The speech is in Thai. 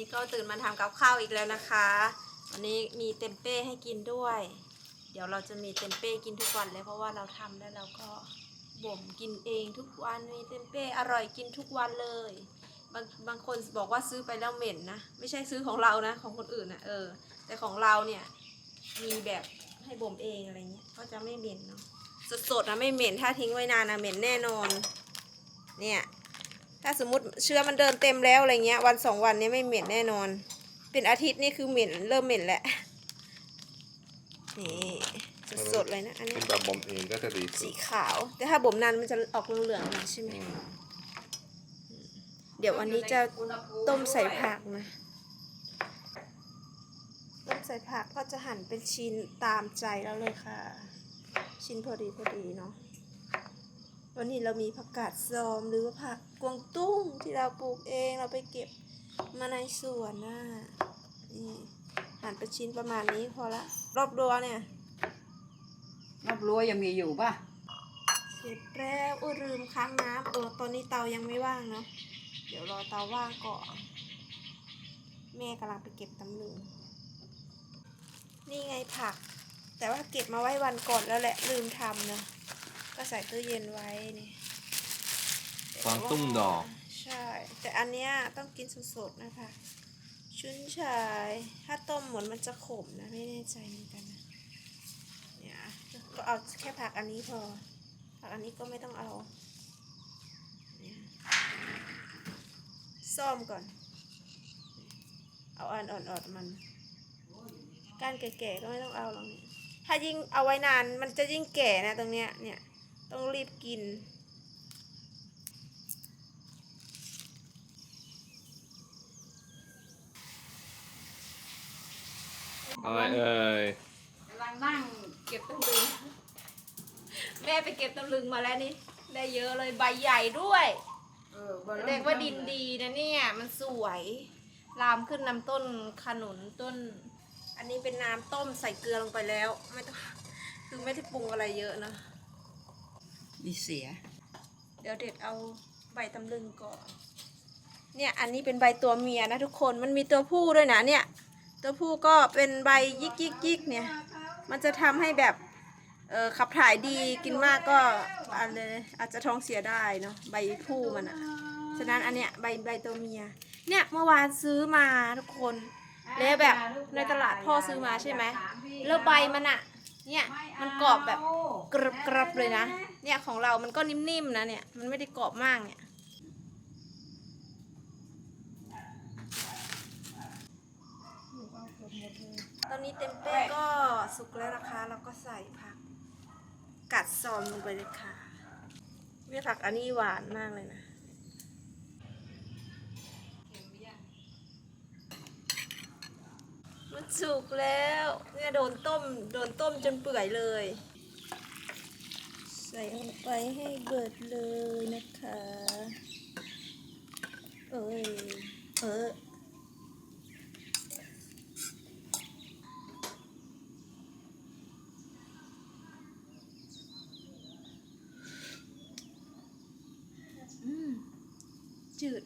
นี้ก็ตื่นมาทำกับข้าวอีกแล้วนะคะ วันนี้มีเต็มเป้ให้กินด้วย เดี๋ยวเราจะมีเต็มเป้กินทุกวันเลยเพราะว่าเราทำแล้วเราก็บ่มกินเองทุกวันมีเต็มเป้อร่อยกินทุกวันเลย บางบางคนบอกว่าซื้อไปแล้วเหม็นนะ ไม่ใช่ซื้อของเรานะของคนอื่นนะเออ แต่ของเราเนี่ยมีแบบให้บ่มเองอะไรเงี้ยก็จะไม่เหม็นเนาะสดๆนะไม่เหม็นถ้าทิ้งไว้นานนะเหม็นแน่นอน เนี่ย ถ้าสมมติเชื้อมันเดินเต็มแล้วอะไรเงี้ย วันสองวันเนี้ไม่เหม็นแน่นอน เป็นอาทิตย์นี่คือเหม็นเริ่มเหม็นแล้วนี่สดๆเลยนะอันนี้เป็นแบบบ่มเองก็จะดีสุสีดขาว แต่ถ้าบ่มนานมันจะออกเหลืองๆหน่อยใช่ไหมอืมเดี๋ยววันนี้จะต้มใส่ผักนะต้มใส่ผักก็จะหั่นเป็นชิ้นตามใจแล้วเลยค่ะ ชิ้นพอดีพอดีเนาะ วันนี้เรามีผักกาดซอมหรือว่าผักกวางตุ้งที่เราปลูกเองเราไปเก็บมาในสวนนะนี่หั่นเป็นชิ้นประมาณนี้พอละ รอบดัวเนี่ยรอบรั้วยังมีอยู่ป่ะเสร็จแล้วอุ้ยลืมค้างน้ำเออตอนนี้เตายังไม่ว่างเนาะเดี๋ยวรอเตาว่างก่อนแม่กำลังไปเก็บตำลึงนี่ไงผัก แต่ว่าเก็บมาไว้วันก่อนแล้วแหละลืมทำเนาะ ก็ใส่ตู้เย็นไว้นี่กวางตุ้งดอก ใช่ แต่อันเนี้ยต้องกินสดๆนะคะ ชุนชาย ถ้าต้มเหมือนมันจะขมนะ ไม่แน่ใจเหมือนกันนะเนี่ยก็เอาแค่ผักอันนี้พอ ผักอันนี้ก็ไม่ต้องเอาเนี่ยซ่อมก่อน เอาอันอ่อนๆมันก้านแก่ๆก็ไม่ต้องเอาหรอกเนี่ยถ้ายิ่งเอาไว้นานมันจะยิ่งแก่นะตรงเนี้ยเนี่ย ต้องรีบกิน อะไรเอ่ยกำลังนั่งเก็บตำลึง แม่ไปเก็บตำลึงมาแล้วนี่ ได้เยอะเลยใบใหญ่ด้วยเออบ่แสดงว่าดินดีนะเนี่ย มันสวยลามขึ้นน้ำต้นขนุนต้น อันนี้เป็นน้ำต้มใส่เกลือลงไปแล้ว ไม่ต้องคือไม่ได้ปรุงอะไรเยอะนะ มีเสีย เดี๋ยวเด็ดเอาใบตำลึงก่อน เนี่ยอันนี้เป็นใบตัวเมียนะทุกคน มันมีตัวผู้ด้วยนะเนี่ย ตัวผู้ก็เป็นใบยิกยิกยิกเนี่ย มันจะทำให้แบบเออขับถ่ายดีกินมากก็อะไรอาจจะท้องเสียได้เนาะใบผู้มันอะฉะนั้นอันเนี้ยใบใบตัวเมีย เนี่ยเมื่อวานซื้อมาทุกคน แล้วแบบในตลาดพ่อซื้อมาใช่ไหมแล้วใบมันอะ เนี่ยมันกรอบแบบกรบกรบเลยนะ เนี่ยของเรามันก็นิ่มๆนะเนี่ยมันไม่ได้กรอบมากเนี่ยตอนนี้เต็มเป้ก็สุกแล้วนะคะเราก็ใส่ผัก กัดซอมลงไปเลยค่ะเมี่ผักอันนี้หวานมากเลยนะ มันสุกแล้ว เนี่ยโดนต้ม โดนต้มจนเปื่อยเลย ใส่ลงไปให้เบิดเลยนะคะ เอ้ย เออจืด